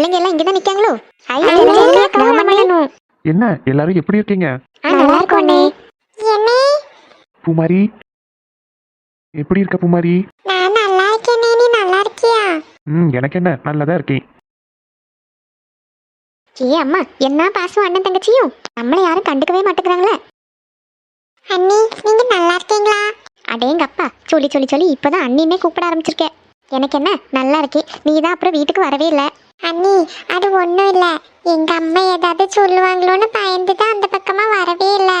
பிள்ளைங்க எல்லாம் இங்கதான் நிக்காங்களோ? ஐ ராமண்ணனும் என்ன எல்லாரும் எப்படி இருக்கீங்க? நல்லா இருக்கோண்ணே என்ன? பூமாரி எப்படி இருக்க பூமாரி? நான் நல்லா இருக்கேனே நீ நல்லா இருக்கியா? ம் எனக்கு என்ன நல்லதா இருக்கேன். ஏ அம்மா என்ன பாசம் அண்ணன் தங்கச்சியும்? நம்மளை யாரும் கண்டுக்கவே மாட்டேங்கிறாங்களே. அண்ணி நீங்க நல்லா இருக்கீங்களா? அடேங்க அப்பா சொல்லி சொல்லி சொல்லி இப்பதான் அண்ணின்னே கூப்பிட ஆரம்பிச்சிருக்கேன் எனக்கு என்ன நல்லா இருக்கே நீ தான் அப்புறம் வீட்டுக்கு வரவே இல்லை. அண்ணி அது ஒண்ணும் இல்ல. எங்க அம்மா ஏதாவது சொல்லுவாங்களோன்னு பயந்து தான் அந்த பக்கமா வரவே இல்ல.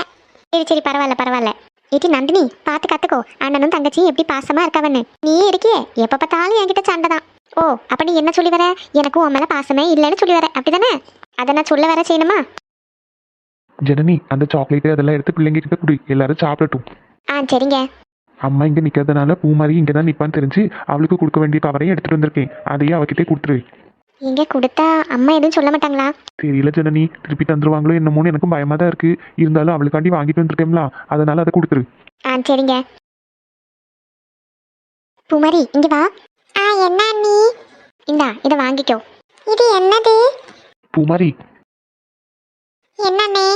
சரி சரி பரவாயில்ல பரவாயில்ல. ஏட்டி நந்தினி பார்த்து கத்துக்கோ. அண்ணனும் தங்கச்சியும் எப்படி பாசமா இருக்கவன்னு. நீ இருக்கியே எப்ப பார்த்தாலும் என்கிட்ட சண்டை தான். ஓ அப்ப நீ என்ன சொல்லி வர? எனக்கும் உன் மேல பாசமே இல்லைன்னு சொல்லி வர. அப்படிதானே? அதை நான் சொல்ல வர செய்யணுமா? ஜனனி அந்த சாக்லேட்டு அதெல்லாம் எடுத்து பிள்ளைங்க கிட்ட குடி. எல்லாரும் சாப்பிடட்டும். ஆ சரிங்க. அம்மா இங்க நிக்கிறதுனால பூமாரி இங்க தான் நிப்பான்னு தெரிஞ்சு அவளுக்கு கொடுக்க வேண்டிய கவரையும் எடுத்துட்டு வந்திருக்கேன். அதையே அவகிட்டே கொடுத்துரு. எங்க கொடுத்தா அம்மா எதுவும் சொல்ல மாட்டாங்களா? தெரியல ஜனனி. திருப்பி தந்துருவாங்களோ என்னமோன்னு எனக்கும் பயமா தான் இருக்கு. இருந்தாலும் அவளுக்காண்டி வாங்கிட்டு வந்திருக்கேன்ல அதனால அதை கொடுத்துரு. ஆ சரிங்க. பூமாரி இங்க வா. ஆ என்ன அண்ணி? இந்தா இதை வாங்கிக்கோ. இது என்னது? பூமாரி. என்னண்ணே?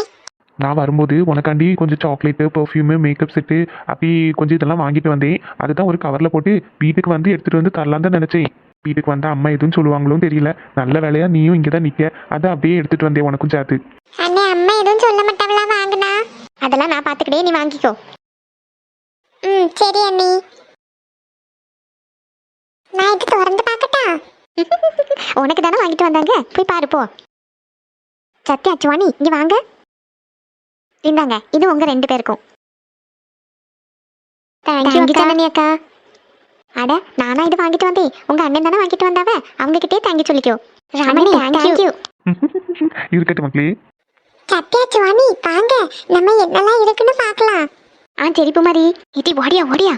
நான் வரும்போது உனக்காண்டி கொஞ்சம் சாக்லேட்டு பர்ஃப்யூமு மேக்கப் செட்டு அப்படி கொஞ்சம் இதெல்லாம் வாங்கிட்டு வந்தேன். அதுதான் ஒரு கவரில் போட்டு வீட்டுக்கு வந்து எடுத்துகிட்டு வந்து தரலாம் தான் நினச்சேன். வீட்டுக்கு வந்தால் அம்மா எதுவும் சொல்லுவாங்களோன்னு தெரியல. நல்ல வேலையா நீயும் இங்கே தான் நிற்க அதை அப்படியே எடுத்துகிட்டு வந்தேன் உனக்கும் சேர்த்து. அண்ணே அம்மா எதுவும் சொல்ல மாட்டாங்களா? வாங்கினா? அதெல்லாம் நான் பார்த்துக்கிட்டே நீ வாங்கிக்கோ. ம் சரி அண்ணி. நான் இது திறந்து பார்க்கட்டா? உனக்கு தானே வாங்கிட்டு வந்தாங்க? போய் பாரு போ. சத்யா சுவாணி இங்க வாங்க. இந்தாங்க இது உங்க ரெண்டு பேருக்கும். தேங்க்யூ அக்கா. அட நானா இது வாங்கிட்டு வந்தேன். உங்க அண்ணன் தானே வாங்கிட்டு வந்தாவ? அவங்க கிட்டே தேங்க்யூ சொல்லிக்கோ. ரமணி தேங்க்யூ இருக்கட்டும் மக்களே சத்யா சுவாமி வாங்க. நம்ம என்னெல்லாம் இருக்குன்னு பார்க்கலாம். ஆ சரி பூமாரி. இடி ஓடியா ஓடியா.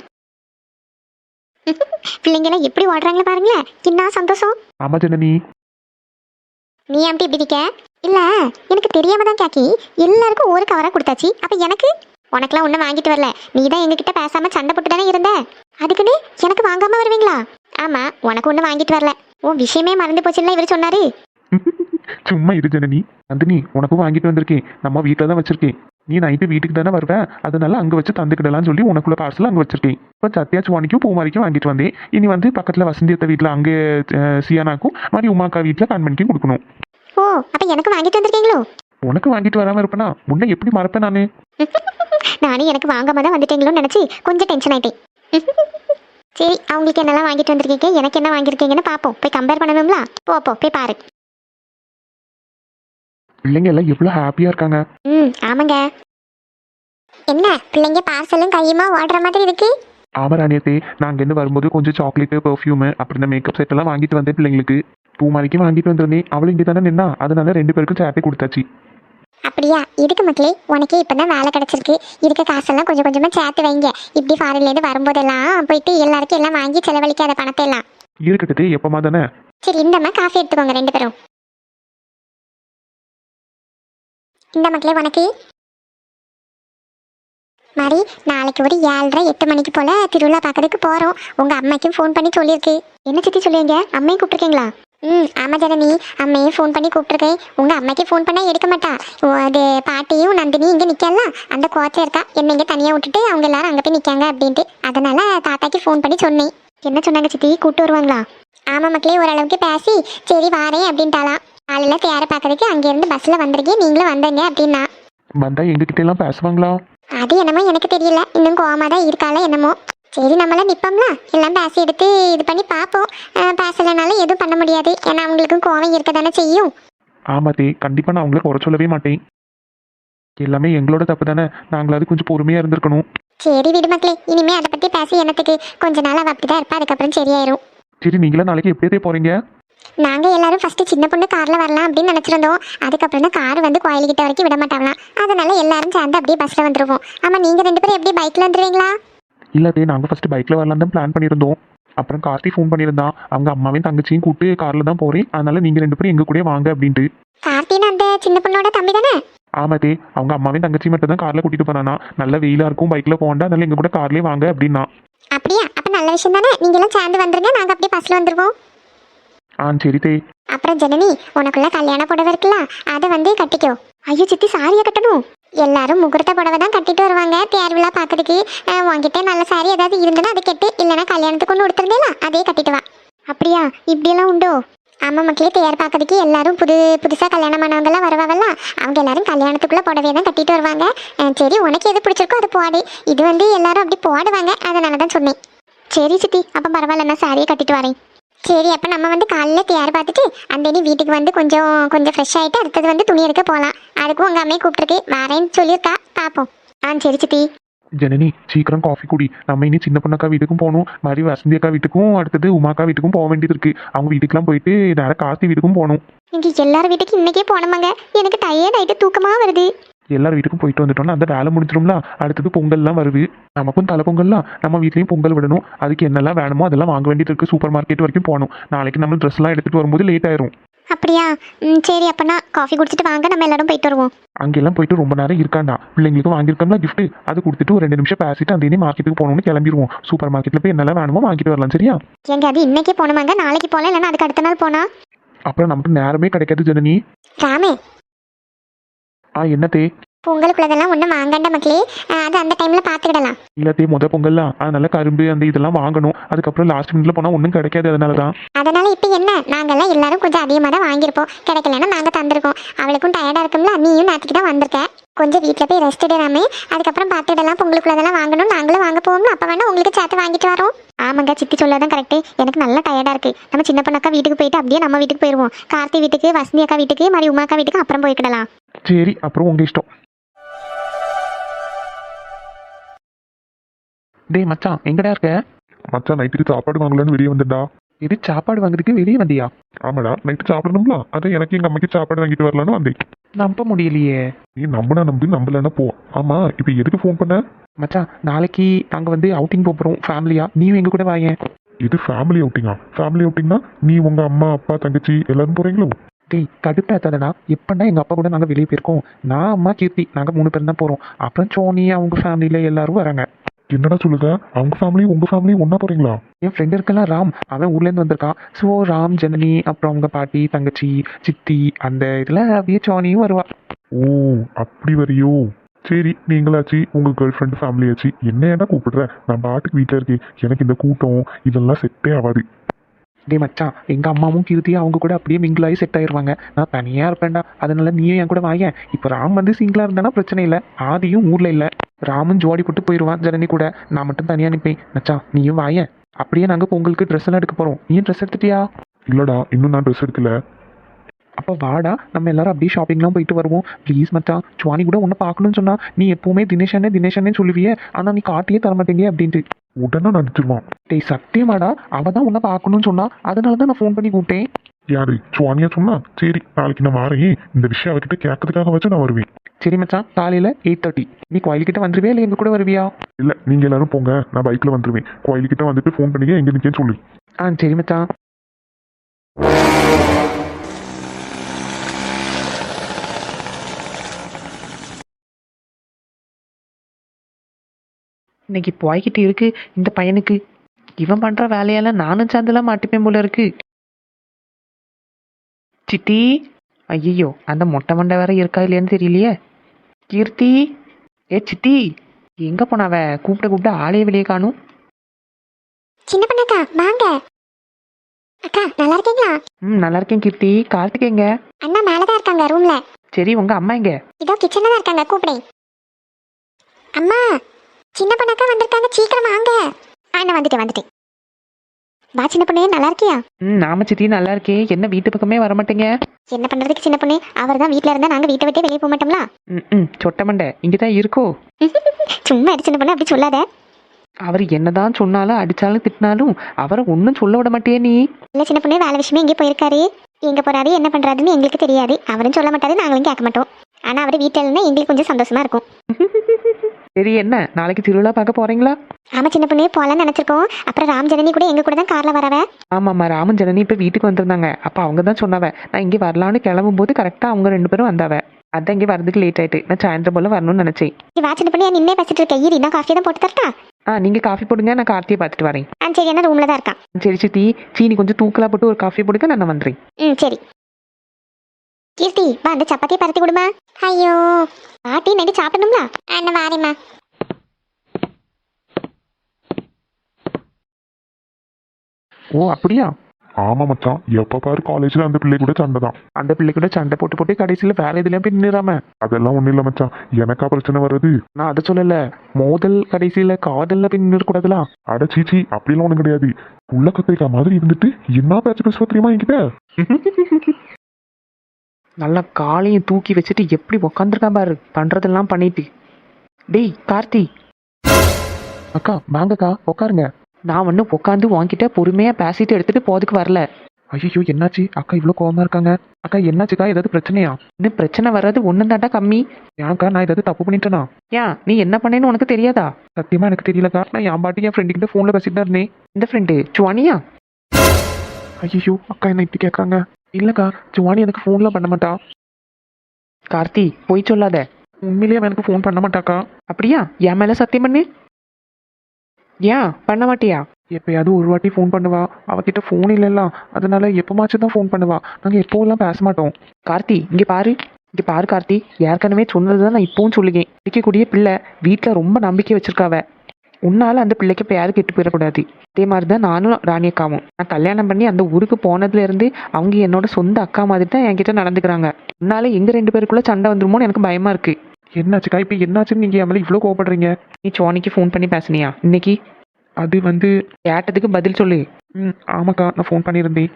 பிள்ளைங்க எல்லாம் எப்படி ஓடுறாங்களே பாருங்களேன். என்ன சந்தோஷம்? ஆமா ஜனனி. நீ அப்படி இப்படி இருக்க இல்ல எனக்கு தெரியாம தான் காக்கி. எல்லாருக்கும் ஒரு கவரா கொடுத்தாச்சு. அப்ப எனக்கு? உனக்கெல்லாம் ஒண்ணும் வாங்கிட்டு வரல. நீ தான் எங்ககிட்ட பேசாம சண்டை போட்டு தானே இருந்த? அதுக்குன்னு எனக்கு வாங்காம வருவீங்களா? ஆமா உனக்கு ஒண்ணும் வாங்கிட்டு வரல. உன் விஷயமே மறந்து போச்சுல்ல இவர் சொன்னாரு. சும்மா இரு ஜனனி. நந்தினி உனக்கும் வாங்கிட்டு வந்திருக்கேன். நம்ம வீட்டில் தான் வச்சிருக்கேன். நீ நைட்டு வீட்டுக்கு தானே வருவேன் அதனால அங்கே வச்சு தந்துக்கிடலாம்னு சொல்லி உனக்குள்ள பார்சல் அங்கே வச்சிருக்கேன். இப்போ சத்யாச்சுவானிக்கும் பூமாரிக்கும் வாங்கிட்டு வந்தேன். இனி வந்து பக்கத்தில் வசந்தியத்த வீட்டில் அங்கே சியானாக்கும் மாதிரி உமாக்கா வீட்டில் கண்மணிக்கும் கொடுக்கணும். ஓ அப்ப எனக்கு வாங்கிட்டு வந்திருக்கீங்களோ? உனக்கு வாங்கிட்டு வராமல் இருப்பேனா? முன்ன எப்படி மறப்பேன் நானு? நானும் எனக்கு வாங்காம தான் வந்துட்டீங்களோன்னு நினைச்சு கொஞ்சம் டென்ஷன் ஆயிட்டேன். சரி அவங்களுக்கு என்னெல்லாம் வாங்கிட்டு வந்திருக்கீங்க? எனக்கு என்ன வாங்கியிருக்கீங்கன்னு பார்ப்போம் போய் கம்பேர் பண்ணணும்ல? போ போ போய் பாரு. பிள்ளைங்க எல்லாம் எவ்வளோ ஹாப்பியாக இருக்காங்க. ம் ஆமாங்க. என்ன பிள்ளைங்க பார்சலும் கையுமா ஓடுற மாதிரி இருக்கு? ஆமராணியத்தே நான் அங்கேருந்து வரும்போது கொஞ்சம் சாக்லேட்டு பெர்ஃப்யூமு அப்புறம் இந்த மேக்கப் செட் எல்லாம் வாங்கிட்டு வந்தேன் பிள்ளைங்களுக்கு. பூமாரிக்கும் வாங்கிட்டு வந்திருந்தேன். அவளும் இங்கே தானே நின்னா அதனால ரெண்டு பேருக்கும் சேர்த்தே கொடுத்தாச்சு. அப்படியா? இதுக்கு மக்களே? உனக்கே இப்பதான் வேலை கிடைச்சிருக்கு. இருக்க காசெல்லாம் கொஞ்சம் கொஞ்சமா சேர்த்து வைங்க. இப்படி ஃபாரின்ல இருந்து வரும்போதெல்லாம் போயிட்டு எல்லாருக்கும் எல்லாம் வாங்கி செலவழிக்காத பணத்தை எல்லாம் இருக்கட்டே எப்பமா தானே? சரி இந்தம்மா காஃபி எடுத்துக்கோங்க ரெண்டு பேரும். இந்த மக்களே உனக்கு? மாதிரி நாளைக்கு ஒரு ஏழரை எட்டு மணிக்கு போல திருவிழா பார்க்கறதுக்கு போறோம். உங்க அம்மாக்கும் ஃபோன் பண்ணி சொல்லியிருக்கு. என்ன சித்தி சொல்லுவீங்க? அம்மையும் கூப்பிட்டுருக்கீங்களா? ம் ஆமா ஜனனி. அம்மையும் ஃபோன் பண்ணி கூப்பிட்டுருக்கேன் உங்க அம்மைக்கு ஃபோன் பண்ணா எடுக்க மாட்டா. அது பாட்டியும் நந்தினி இங்க நிக்கலாம் அந்த கோச்சை இருக்கா. என்ன இங்க தனியா விட்டுட்டு அவங்க எல்லாரும் அங்க போய் நிக்காங்க அப்படின்ட்டு. அதனால தாத்தாக்கு ஃபோன் பண்ணி சொன்னேன். என்ன சொன்னாங்க சித்தி? கூட்டு வருவாங்களா? ஆமா மக்களே ஓரளவுக்கு பேசி சரி வாரேன் அப்படின்ட்டாலாம் காலையில தேர பார்க்கறதுக்கு அங்கேருந்து பஸ்ல வந்திருக்கேன் நீங்களும் வந்தீங்க அப்படின்னா. வந்தா எங்ககிட்ட எல்லாம் பேசுவாங்களா? அது என்னமோ எனக்கு தெரியல. இன்னும் கோவமா தான் இருக்காளோ என்னமோ. சரி நம்மளாம் நிப்போம்ல? எல்லாம் பேசி எடுத்து இது பண்ணி பார்ப்போம் பேசலைனாலும் எதுவும் பண்ண முடியாது. ஏன்னா அவங்களுக்கும் கோவம் இருக்க தானே செய்யும் ஆமாத்தே கண்டிப்பாக நான் அவங்கள குறை சொல்லவே மாட்டேன். எல்லாமே எங்களோட தப்பு தானே. நாங்களாவது கொஞ்சம் பொறுமையாக இருந்திருக்கணும். சரி விடு மக்களே. இனிமே அதை பத்தி பேசி என்னத்துக்கு? கொஞ்ச நாள் அவ அப்படிதான் இருப்பா. அதுக்கப்புறம் சரியாயிரும். சரி நீங்களாம் நாளைக்கு எப்படியே போறீங்க? நாங்க எல்லாரும் ஃபர்ஸ்ட் சின்ன பொண்ணு கார்ல வரலாம் அப்படின்னு நினைச்சிருந்தோம். அதுக்கப்புறம் தான் கார் வந்து கோயில்கிட்ட வரைக்கும் விட மாட்டாங்களாம். அதனால எல்லாரும் சேர்ந்து அப்படியே பஸ்ல வந்துருவோம். ஆமா நீங்க ரெண்டு பேரும் எப்படி பைக்ல வந்துருவீங்களா இல்லாதே நாங்கள் ஃபர்ஸ்ட் பைக்கில் வரலாம் தான் பிளான் பண்ணியிருந்தோம். அப்புறம் கார்த்தி ஃபோன் பண்ணியிருந்தான். அவங்க அம்மாவையும் தங்கச்சியும் கூப்பிட்டு காரில் தான் போகிறேன் அதனால நீங்கள் ரெண்டு பேரும் எங்கள் கூட வாங்க அப்படின்ட்டு. கார்த்தின்னு அந்த சின்ன பொண்ணோட தம்பி தானே? ஆமாத்தே அவங்க அம்மாவையும் தங்கச்சி மட்டும் தான் காரில் கூட்டிகிட்டு போனானா. நல்ல வெயிலாக இருக்கும் பைக்கில் போகண்டா அதனால எங்கள் கூட கார்லேயே வாங்க அப்படின்னா. அப்படியா? அப்ப நல்ல விஷயம் தானே? நீங்க எல்லாம் சேர்ந்து வந்துருங்க நாங்க அப்படியே பஸ்ல வந்துருவோம். ஆ சரி தே. அப்புறம் ஜனனி உனக்குள்ள கல்யாண புடவை இருக்குல்ல அதை வந்து கட்டிக்கோ. ஐயோ சித்தி சாரியா கட்டணும். எல்லாரும் முகூர்த்த புடவை தான் கட்டிட்டு வருவாங்க. தேர் விழா பார்க்கறதுக்கு. உங்ககிட்ட நல்ல சாரி ஏதாவது இருந்ததுன்னா அதை கெட்டு. இல்லைன்னா கல்யாணத்துக்கு ஒன்று கொடுத்துருந்தேல அதே கட்டிட்டு வா. அப்படியா? இப்படியெல்லாம் உண்டோ? அம்மா மக்களே தேர் பார்க்கறதுக்கு எல்லாரும் புது புதுசாக கல்யாணம் ஆனவங்கெல்லாம் வருவாங்கல்ல. அவங்க எல்லாரும் கல்யாணத்துக்குள்ள புடவை தான் கட்டிட்டு வருவாங்க. சரி உனக்கு எது பிடிச்சிருக்கோ அது போடு. இது வந்து எல்லாரும் அப்படி போடுவாங்க. அதனால தான் சொன்னேன். சரி சித்தி அப்ப பரவாயில்ல நான் சாரியை கட்டிட்டு வரேன். சரி அப்போ நம்ம வந்து காலைல தேர் பார்த்துட்டு அந்த நீ வீட்டுக்கு வந்து கொஞ்சம் கொஞ்சம் ஃப்ரெஷ் ஆகிட்டு அடுத்தது வந்து துணி எடுக்க போகலாம் அதுக்கும் உங்கள் அம்மையை கூப்பிட்டுருக்கு. வரேன்னு சொல்லியிருக்கா. பார்ப்போம். ஆ சரி சித்தி. ஜனனி சீக்கிரம் காஃபி குடி. நம்ம இனி சின்ன பொண்ணக்கா வீட்டுக்கும் போகணும். மாதிரி வசந்தி அக்கா வீட்டுக்கும் அடுத்தது உமாக்கா வீட்டுக்கும் போக வேண்டியது இருக்கு. அவங்க வீட்டுக்குலாம் போயிட்டு நேரம் கார்த்தி வீட்டுக்கும் போகணும். இங்க எல்லார் வீட்டுக்கு இன்னைக்கே போனோமாங்க. எனக்கு டயர்ட் ஆயிட்டு தூக்கமா வருது. எல்லார் வீட்டுக்கும் போயிட்டு வந்துட்டோம்னா அந்த வேலை முடிஞ்சிடும்ல. அடுத்தது பொங்கல்லாம் வருது. நமக்கும் தலை பொங்கல்லாம் நம்ம வீட்லயும் பொங்கல் விடணும். அதுக்கு என்னெல்லாம் வேணுமோ அதெல்லாம் வாங்க வேண்டியது இருக்கு. சூப்பர் மார்க்கெட் வரைக்கும் போகணும். நாளைக்கு நம்ம ட்ரெஸ் எல்லாம் எடுத்துட்டு வரும்போது லேட் ஆயிரும். அப்படியா? ம் சரி அப்பனா காஃபி குடிச்சிட்டு வாங்க. நம்ம எல்லாரும் போயிட்டு வருவோம். அங்கெல்லாம் போயிட்டு ரொம்ப நேரம் இருக்காண்டா. பிள்ளைங்களுக்கும் வாங்கியிருக்கோம்ல gift. அது கொடுத்துட்டு ஒரு ரெண்டு நிமிஷம் பேசிட்டு அந்த மார்க்கெட்டுக்கு போகணும்னு கிளம்பிடுவோம் சூப்பர் மார்க்கெட்ல போய் என்னெல்லாம் வேணுமோ வாங்கிட்டு வரலாம். சரியா? எங்க அது இன்னைக்கே போனோமாங்க நாளைக்கு போகலாம் இல்லைன்னா அதுக்கு அடுத்த நாள் போனா? அப்புறம் நமக்கு நேரமே கிடைக்காது ஜனனி. ராமே ஆ என்னத்தே? பொங்கலுக்குள்ளதெல்லாம் ஒன்றும் வாங்கண்ட மக்களே. அது அந்த டைமில் பார்த்துக்கிடலாம் இல்லத்தே முத பொங்கல்லாம். அதனால கரும்பு அந்த இதெல்லாம் வாங்கணும். அதுக்கப்புறம் லாஸ்ட் மினிட்ல போனா ஒன்றும் கிடைக்காது அதனால தான் அதனால இப்போ என்ன? நாங்கெல்லாம் எல்லாரும் கொஞ்சம் அதிகமாக தான் வாங்கியிருப்போம். கிடைக்கலன்னா நாங்கள் தந்திருக்கோம். அவளுக்கும் டயர்டாக இருக்கும்ல நீயும் நேற்றுக்கு தான் வந்திருக்க. கொஞ்சம் வீட்டில் போய் ரெஸ்ட் எடுறாமே அதுக்கப்புறம் பார்த்துடலாம் பொங்கலுக்குள்ளதெல்லாம் வாங்கணும். நாங்களும் வாங்க போவோம் அப்போ வேணா உங்களுக்கு சேர்த்து வாங்கிட்டு வரோம். ஆமாங்க சித்தி சொல்லதான் கரெக்ட் எனக்கு நல்லா டயர்டா இருக்கு. நம்ம சின்ன பொண்ணக்கா வீட்டுக்கு போயிட்டு அப்படியே நம்ம வீட்டுக்கு போயிருவோம். கார்த்தி வீட்டுக்கு வசந்தி அக்கா வீட்டுக்கு மாதிரி உமாக்கா வீட்டுக்கு அப்புறம் போய்க்கிடலாம். சரி அப்புறம் உங்க இஷ்டம். டேய் மச்சான் எங்கடா இருக்க? மச்சான் நைட்டுக்கு சாப்பாடு வாங்கலான்னு வெளியே வந்துடா இது சாப்பாடு வாங்குறதுக்கு வெளியே வந்தியா? ஆமாடா நைட்டு சாப்பிடணும்ல. அதான் எனக்கு எங்க அம்மைக்கு சாப்பாடு வாங்கிட்டு வரலான்னு வந்தேன். நம்ப முடியலையே. நீ நம்பினா நம்பி நம்பலன்னா போ. ஆமா இப்போ எதுக்கு ஃபோன் பண்ண? மச்சான் நாளைக்கு நாங்க வந்து அவுட்டிங் போறோம் ஃபேமிலியா நீயும் எங்க கூட வாயேன் இது ஃபேமிலி அவுட்டிங்கா ஃபேமிலி அவுட்டிங்னா நீ உங்க அம்மா அப்பா தங்கச்சி எல்லாரும் போறீங்களோ? டேய் கடுப்பாத்தாதடா எப்படா எங்க அப்பா கூட நாங்க வெளியே போயிருக்கோம். நான் அம்மா கீர்த்தி நாங்க மூணு பேர் தான் போறோம். அப்புறம் சோனி அவங்க ஃபேமிலியில எல்லாரும் வராங்க. என்னடா சொல்லுங்க அவங்க ஃபேமிலி உங்க ஃபேமிலி ஒண்ணா போறீங்களா? என் ஃப்ரெண்ட் இருக்கலாம் ராம். அவன் ஊர்ல இருந்து வந்திருக்கான். ஸோ ராம் ஜனனி அப்புறம் அவங்க பாட்டி தங்கச்சி சித்தி அந்த இதுல அப்படியே சோனியும் வருவா. ஓ அப்படி வரியோ? சரி நீங்களாச்சு. உங்க கேர்ள் ஃப்ரெண்ட் ஃபேமிலி ஆச்சு. என்ன ஏன்டா கூப்பிடுற? நான் பாட்டுக்கு வீட்டில் இருக்கேன். எனக்கு இந்த கூட்டம் இதெல்லாம் செட்டே ஆகாது. டேய் மச்சான் எங்க அம்மாவும் கீர்த்தியும் அவங்க கூட அப்படியே மிங்கிள் ஆகி செட் ஆயிருவாங்க. நான் தனியா இருப்பேன்டா. அதனால நீயும் என் கூட வாயேன். இப்போ ராம் வந்து சிங்கிளா இருந்தானா பிரச்சனை இல்லை. ஆதியும் ஊர்ல இல்ல. ராமும் ஜோடி போட்டு போயிடுவான் ஜனனி கூட. நான் மட்டும் தனியா நிப்பேன். மச்சான் நீயும் வாயேன். அப்படியே நாங்க பொங்கலுக்கு ட்ரெஸ் எல்லாம் எடுக்க போறோம். நீயும் ட்ரெஸ் எடுத்துட்டியா? இல்லடா இன்னும் நான் ட்ரெஸ் எடுக்கல. அப்போ வாடா. நம்ம எல்லாரும் அப்படியே ஷாப்பிங்லாம் போயிட்டு வருவோம். ப்ளீஸ் மச்சான் சுவானி கூட உன்னை பார்க்கணும்னு சொன்னா நீ எப்பவுமே தினேஷனே தினேஷனே சொல்லுவியே. ஆனா நீ காட்டியே தர மாட்டேங்க அப்படின்ட்டு. உடனே நடிச்சிருவான். டேய் சத்தியமாடா அவ தான் உன்னை பார்க்கணும்னு சொன்னா. அதனால தான் நான் ஃபோன் பண்ணி கூப்பிட்டேன். யாரு? சுவானியா சொன்னா? சரி நாளைக்கு நான் வரேன். இந்த விஷயம் அவகிட்ட கேட்கறதுக்காக வச்சு நான் வருவேன். சரி மச்சான். காலையில எயிட் தேர்ட்டி நீ கோயில்கிட்ட வந்துருவியா இல்லை எங்க கூட வருவியா? இல்ல நீங்க எல்லாரும் போங்க. நான் பைக்ல வந்துருவேன். கோயிலுக்கிட்ட வந்துட்டு ஃபோன் பண்ணிக்க எங்க நிக்கேன்னு சொல்லு. ஆ சரி மச்சான். இன்னைக்கு போய்கிட்டு இருக்கு இந்த பையனுக்கு. இவன் பண்ற வேலையெல்லாம் நானும் சேர்ந்துலாம் மாட்டிப்பேன் போல இருக்கு. சித்தி ஐயோ அந்த மொட்டை மண்டை வேற இருக்கா இல்லையான்னு தெரியலையே. கீர்த்தி ஏ சித்தி எங்க போனாவ? கூப்பிட்ட கூப்பிட்ட ஆளையே வெளியே காணும். சின்ன பண்ணக்கா வாங்க. அக்கா நல்லா இருக்கீங்களா? ம் நல்லா இருக்கேன் கீர்த்தி. கார்த்திக் எங்க? அண்ணா மேலே தான் இருக்காங்க ரூம்ல சரி உங்க அம்மா எங்க? இதோ கிச்சன்ல தான் இருக்காங்க கூப்பிடேன் அம்மா சின்ன பண்ணக்கா வந்திருக்காங்க சீக்கிரம் வாங்க. ஆ நான் வந்துட்டேன் வந்துட்டேன். வா சின்ன பொண்ணு நல்லா இருக்கியா? ம் நாம சித்தி நல்லா இருக்கே. என்ன வீட்டு பக்கமே வர மாட்டேங்க? என்ன பண்றதுக்கு சின்ன பொண்ணு? அவர் தான் வீட்ல இருந்தா நாங்க வீட்டை விட்டு வெளியே போக மாட்டோம்ல? ம் ம் சொட்ட மண்டை. இங்கே தான் இருக்கோ? சும்மா இரு சின்ன பொண்ணு அப்படி சொல்லாத. அவர் என்னதான் சொன்னாலும் அடிச்சாலும் திட்டினாலும் அவரை ஒன்றும் சொல்ல விட மாட்டியே நீ. இல்ல சின்ன பொண்ணு வேலை விஷயமா எங்கே போயிருக்காரு. எங்க போறாரு என்ன பண்றாருன்னு எங்களுக்கு தெரியாது. அவரும் சொல்ல மாட்டாரு நாங்களும் கேட்க மாட்டோம். ஆனா அவர் வீட்டில் இருந்தா எங்களுக்கு கொஞ்சம் சந்தோஷமா இருக்கும். சரி என்ன? நாளைக்கு திருவிழா பார்க்க போறீங்களா? ஆமா சின்ன பொண்ணு போலாம்னு நினைச்சிருக்கோம். அப்புறம் ராம் ஜனனி கூட எங்க கூட தான் கார்ல வரவ? ஆமாம்மா ராமன் ஜனனி இப்போ வீட்டுக்கு வந்திருந்தாங்க. அப்போ அவங்க தான் சொன்னவ நான் இங்கே வரலான்னு கிளம்பும்போது கரெக்டாக அவங்க ரெண்டு பேரும் வந்தாவ. அதான் இங்கே வரதுக்கு லேட் ஆயிட்டு. நான் சாயந்தரம் போல வரணும்னு நினச்சேன். நீ வா சின்ன பொண்ணு நின்னே பேசிட்டு இருக்க ஈரி நான் காஃபி தான் போட்டு தரட்டா? ஆ நீங்கள் காஃபி போடுங்க நான் கார்த்தியை பார்த்துட்டு வரேன். ஆ சரி என்ன ரூமில் தான் இருக்கான் சரி சித்தி. சீனி கொஞ்சம் தூக்கலாக போட்டு ஒரு காஃபி போடுங்க நான் வந்துடுறேன் ம் சரி. கீர்த்தி வா அந்த சப்பாத்தியை பரத்தி கொடுமா. ஐயோ பாட்டி நைட்டு சாப்பிடணுங்களா அண்ணன் வாரேம்மா. ஓ அப்படியா? ஆமா மச்சான். எப்ப பாரு காலேஜ்ல அந்த பிள்ளை கூட சண்டை தான். அந்த பிள்ளை கூட சண்டை போட்டு போட்டு கடைசியில் வேற எதுலையும் போய் அதெல்லாம் ஒண்ணும் இல்ல மச்சான். எனக்கா பிரச்சனை வர்றது நான் அதை சொல்லல. மோதல் கடைசியில் காதலில் போய் நின்றுக்கூடாதுலாம் அட சீச்சி அப்படிலாம் ஒண்ணும் கிடையாது. உள்ள கத்திரிக்காய் மாதிரி இருந்துட்டு என்ன பேச்சு பேசுவ தெரியுமா என்கிட்ட? நல்லா காலையும் தூக்கி வச்சுட்டு எப்படி உக்காந்துருக்கான் பாரு. பண்ணுறதெல்லாம் பண்ணிட்டு. டேய் கார்த்தி. அக்கா வாங்கக்கா உட்காருங்க நான் ஒன்றும் உட்காந்து உன்கிட்ட பொறுமையாக பேசிட்டு எடுத்துட்டு போதுக்கு வரல. ஐயோ என்னாச்சு? அக்கா இவ்வளோ கோவமா இருக்காங்க. அக்கா என்னாச்சுக்கா? ஏதாவது பிரச்சனையா? இன்னும் பிரச்சனை வர்றது ஒன்றும் தாண்டா கம்மி. ஏன்க்கா நான் ஏதாவது தப்பு பண்ணிட்டேனா? ஏன் நீ என்ன பண்ணேன்னு உனக்கு தெரியாதா? சத்தியமா எனக்கு தெரியலக்கா. நான் என் பாட்டி என் ஃப்ரெண்டு கிட்ட ஃபோனில் பேசிட்டு தான் இருந்தேன். இந்த ஃப்ரெண்டு சுவானியா? ஐயோ அக்கா என்ன இப்படி கேட்குறாங்க இல்லைக்கா ஜுவானி எனக்கு ஃபோனில் பண்ண மாட்டா. கார்த்தி போய் சொல்லாத. உண்மையிலேயே அவன் எனக்கு ஃபோன் பண்ண மாட்டாக்கா. அப்படியா? என் மேலே சத்தியம் பண்ணு. ஏன் பண்ண மாட்டியா? எப்பயாவது ஒரு வாட்டி ஃபோன் பண்ணுவா. அவகிட்ட ஃபோன் இல்லைல்ல. அதனால எப்போமாச்சும் தான் ஃபோன் பண்ணுவா. நாங்கள் எப்போவெல்லாம் பேச மாட்டோம். கார்த்தி இங்கே பாரு. இங்கே பாரு கார்த்தி. ஏற்கனவே சொன்னது தான் நான் இப்பவும் சொல்லுகேன். படிக்கக்கூடிய பிள்ளை. வீட்டில் ரொம்ப நம்பிக்கை வச்சிருக்காவ உன்னால அந்த பிள்ளைக்கு இப்போ யாரும் கெட்டு போயிடக்கூடாது. அதே மாதிரி தான் நானும் ராணி அக்காவும் நான் கல்யாணம் பண்ணி அந்த ஊருக்கு போனதுல இருந்து அவங்க என்னோட சொந்த அக்கா மாதிரி தான் என்கிட்ட நடந்துக்கிறாங்க. உன்னால எங்க ரெண்டு பேருக்குள்ள சண்டை வந்துருமோன்னு எனக்கு பயமா இருக்கு. என்னாச்சுக்கா? இப்போ என்னாச்சுன்னு நீங்கள் என் மேலே இவ்வளோ கோவப்படுறீங்க? நீ சோனிக்கு ஃபோன் பண்ணி பேசுனியா? இன்னைக்கு? அது வந்து கேட்டதுக்கு பதில் சொல்லு. ம் ஆமாக்கா நான் ஃபோன் பண்ணியிருந்தேன்.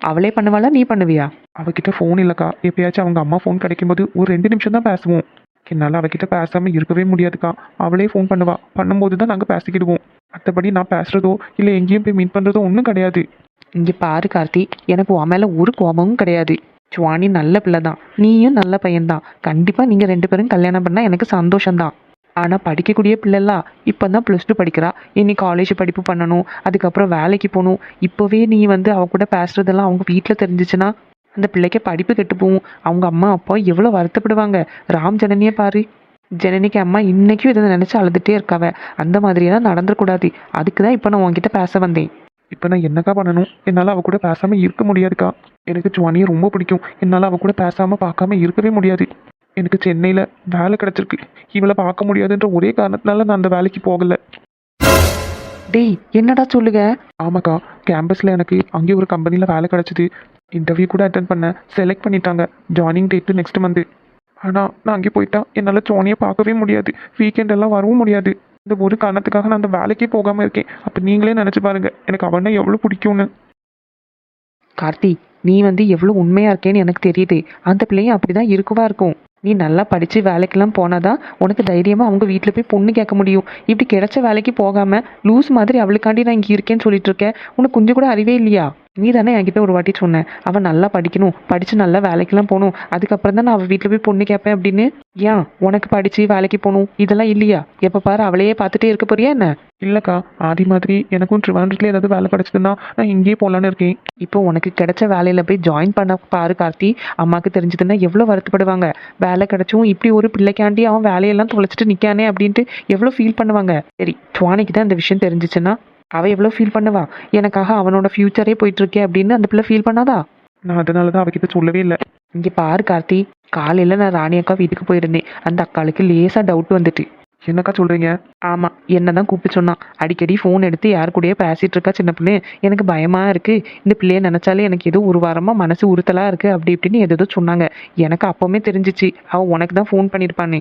அவளே பண்ணுவாளா நீ பண்ணுவியா? அவகிட்ட ஃபோன் இல்லைக்கா. எப்பயாச்சும் அவங்க அம்மா ஃபோன் கிடைக்கும்போது ஒரு ரெண்டு நிமிஷம் தான் பேசுவோம். என்னால் அவகிட்ட பேசாமல் இருக்கவே முடியாதுக்கா. அவளே ஃபோன் பண்ணுவா. பண்ணும்போது தான் நாங்கள் பேசிக்கிடுவோம். மற்றபடி நான் பேசுகிறதோ இல்லை எங்கேயும் போய் மீட் பண்ணுறதோ ஒன்றும் கிடையாது. இங்கே பாரு கார்த்தி எனக்கு உன் மேலே ஒரு கோபமும் கிடையாது. சுவானி நல்ல பிள்ளை தான் நீயும் நல்ல பையன்தான். கண்டிப்பாக நீங்கள் ரெண்டு பேரும் கல்யாணம் பண்ணால் எனக்கு சந்தோஷம்தான். ஆனால் படிக்கக்கூடிய பிள்ளைலாம் இப்போ தான் ப்ளஸ் டூ படிக்கிறா. இனி காலேஜ் படிப்பு பண்ணணும். அதுக்கப்புறம் வேலைக்கு போகணும். இப்போவே நீ வந்து அவ கூட பேசுறதெல்லாம் அவங்க வீட்டில் தெரிஞ்சிச்சுன்னா அந்த பிள்ளைக்கு படிப்பு கெட்டு போகும் அவங்க அம்மா அப்பா எவ்வளோ வருத்தப்படுவாங்க. ராம் ஜனனியை பாரு. ஜனனிக்கு அம்மா இன்னைக்கும் இதை நினச்சி அழுதுகிட்டே இருக்காவ. அந்த மாதிரியெல்லாம் நடந்துடக்கூடாது அதுக்கு தான் இப்போ நான் உன்கிட்ட பேச வந்தேன். இப்போ நான் என்னக்கா பண்ணணும்? என்னால் அவ கூட பேசாமல் இருக்க முடியாதுக்கா. எனக்கு ஜுவானியை ரொம்ப பிடிக்கும். என்னால் அவ கூட பேசாமல் பார்க்காம இருக்கவே முடியாது. எனக்கு சென்னையில் வேலை கிடச்சிருக்கு. இவளை பார்க்க முடியாதுன்ற ஒரே காரணத்தினால நான் அந்த வேலைக்கு போகலை. டேய் என்னடா சொல்லுங்க ஆமாக்கா கேம்பஸில் எனக்கு அங்கேயே ஒரு கம்பெனியில் வேலை கிடச்சிது. இன்டர்வியூ கூட அட்டன் பண்ணேன் செலக்ட் பண்ணிட்டாங்க. ஜாயினிங் டேட்டு நெக்ஸ்ட் மந்த்து ஆனால் நான் அங்கே போயிட்டா என்னால் சோனியை பார்க்கவே முடியாது. வீக்கெண்ட் எல்லாம் வரவும் முடியாது. இந்த ஒரு காரணத்துக்காக நான் அந்த வேலைக்கே போகாமல் இருக்கேன். அப்போ நீங்களே நினச்சி பாருங்க எனக்கு அவனை எவ்வளோ பிடிக்கும்னு. கார்த்தி நீ வந்து எவ்வளோ உண்மையாக இருக்கேன்னு எனக்கு தெரியுது. அந்த பிள்ளையும் அப்படிதான் இருக்குவா இருக்கும். நீ நல்லா படித்து வேலைக்கெல்லாம் போனாதான் உனக்கு தைரியமாக அவங்க வீட்டில் போய் பொண்ணு கேட்க முடியும். இப்படி கிடைச்ச வேலைக்கு போகாமல் லூஸ் மாதிரி அவளுக்காண்டி நான் இங்கே இருக்கேன்னு சொல்லிட்டு இருக்கேன் உனக்கு கொஞ்சம் கூட அறிவே இல்லையா? நீ தானே என்கிட்ட ஒரு வாட்டி சொன்னேன் அவன் நல்லா படிக்கணும். படிச்சு நல்லா வேலைக்கெல்லாம் போகணும். அதுக்கப்புறம் தான் நான் அவள் வீட்டில் போய் பொண்ணு கேட்பேன் அப்படின்னு. ஏன்? உனக்கு படிச்சு வேலைக்கு போகணும். இதெல்லாம் இல்லையா? எப்போ பாரு அவளையே பார்த்துட்டே இருக்க போறியா என்ன? இல்லைக்கா ஆதி மாதிரி எனக்கும் ட்ரிவாண்டத்தில் ஏதாவது வேலை கிடச்சிதுன்னா நான் இங்கேயே போகலான்னு இருக்கேன். இப்போ உனக்கு கிடைச்ச வேலையில போய் ஜாயின் பண்ண பாரு கார்த்தி. அம்மாக்கு தெரிஞ்சதுன்னா எவ்வளோ வருத்தப்படுவாங்க. வேலை கிடைச்சும் இப்படி ஒரு பிள்ளைக்காண்டி அவன் வேலையெல்லாம் தொலைச்சிட்டு நிக்கானே அப்படின்ட்டு எவ்வளோ ஃபீல் பண்ணுவாங்க. சரி சுவானிக்கு தான் இந்த விஷயம் தெரிஞ்சிச்சுன்னா அவ எவ்வளோ ஃபீல் பண்ணுவா? எனக்காக அவனோட ஃபியூச்சரே போயிட்டு இருக்கே அப்படின்னு அந்த பிள்ளை ஃபீல் பண்ணாதா? நான் அதனால தான் அவகிட்ட சொல்லவே இல்லை. இங்கே பாரு கார்த்தி காலையில் நான் ராணி அக்கா வீட்டுக்கு போயிருந்தேன். அந்த அக்காளுக்கு லேசாக டவுட் வந்துட்டு. என்னக்கா சொல்கிறீங்க ஆமாம் என்ன தான் கூப்பிட்டு சொன்னான் அடிக்கடி ஃபோன் எடுத்து யார் கூடயே பேசிட்டு இருக்கா சின்ன பொண்ணு. எனக்கு பயமா இருக்கு. இந்த பிள்ளைய நினைச்சாலே எனக்கு ஏதோ ஒரு வாரமா மனசு உறுத்தலா இருக்கு. அப்படி இப்படின்னு எதோ சொன்னாங்க. எனக்கு அப்பவுமே தெரிஞ்சிச்சு. அவ உனக்கு தான் ஃபோன் பண்ணியிருப்பானே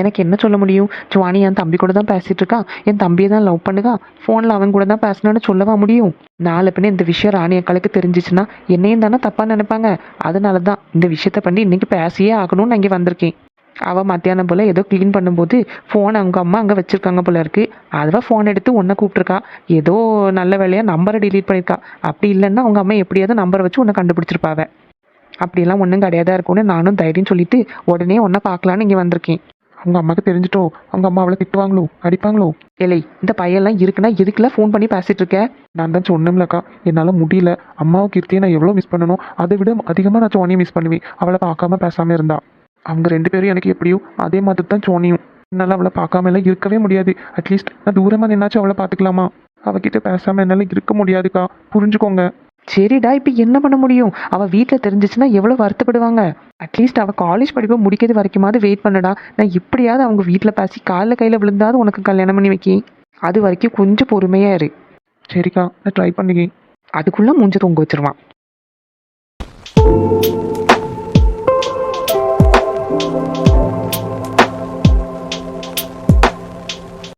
எனக்கு என்ன சொல்ல முடியும்? சுவானி என் தம்பி கூட தான் பேசிட்டு இருக்கான் என் தம்பியை தான் லவ் பண்ணுகான் ஃபோனில் அவன் கூட தான் பேசணும்னு சொல்லவா முடியும்? நாலு பின்ன இந்த விஷயம் ராணி அக்காளுக்கு தெரிஞ்சிச்சுன்னா என்னையும் தானே தப்பா நினைப்பாங்க. அதனால தான் இந்த விஷயத்த பண்ணி இன்னைக்கு பேசியே ஆகணும்னு நான் இங்கே வந்திருக்கேன். அவள் மத்தியானம் போல் ஏதோ க்ளீன் பண்ணும்போது ஃபோன் அவங்க அம்மா அங்கே வச்சுருக்காங்க போல இருக்கு. அதுவா ஃபோன் எடுத்து உன்னை கூப்பிட்ருக்கா ஏதோ நல்ல வேலையாக நம்பரை டிலீட் பண்ணியிருக்கா. அப்படி இல்லைன்னா அவங்க அம்மா எப்படியாவது நம்பரை வச்சு உன்னை கண்டுபிடிச்சிருப்பாவ. அப்படியெல்லாம் ஒன்றும் கிடையாதா இருக்கும்னு நானும் தைரியம் சொல்லிட்டு உடனே உன்னை பார்க்கலான்னு இங்கே வந்திருக்கேன். அவங்க அம்மாவுக்கு தெரிஞ்சிட்டோ? அவங்க அம்மா அவளை திட்டுவாங்களோ? அடிப்பாங்களோ? ஏலை இந்த பையெல்லாம் இருக்குன்னா எதுக்குலாம் ஃபோன் பண்ணி பேசிட்டு இருக்கேன் நான் தான் சொன்னேன்லக்கா என்னால் முடியல. அம்மாவும் கீர்த்தியை நான் எவ்வளோ மிஸ் பண்ணணும் அதை விட அதிகமாக நான் சோனியை மிஸ் பண்ணுவேன். அவளை பார்க்காம பேசாமல் இருந்தா. அவங்க ரெண்டு பேரும் எனக்கு எப்படியோ அதே மாதிரி தான் சோனியும். என்னால் அவளை பார்க்காம எல்லாம் இருக்கவே முடியாது. அட்லீஸ்ட் நான் தூரமாக நின்னாச்சும் அவளை பார்த்துக்கலாமா? அவகிட்ட பேசாமல் என்னால் இருக்க முடியாதுக்கா. புரிஞ்சுக்கோங்க. சரிடா இப்போ என்ன பண்ண முடியும்? அவள் வீட்டில் தெரிஞ்சிச்சுன்னா எவ்வளோ வருத்தப்படுவாங்க? அட்லீஸ்ட் அவள் காலேஜ் படிப்பை முடிக்கிறது வரைக்குமாவது வெயிட் பண்ணடா. நான் எப்படியாவது அவங்க வீட்டில் பேசி காலில் கையில் விழுந்தாவது உனக்கு கல்யாணம் பண்ணி வைக்கி அது வரைக்கும் கொஞ்சம் பொறுமையாக இரு. சரிக்கா நான் ட்ரை பண்ணிக்கேன் அதுக்குள்ளே மூஞ்ச தொங்க வச்சிருவான்.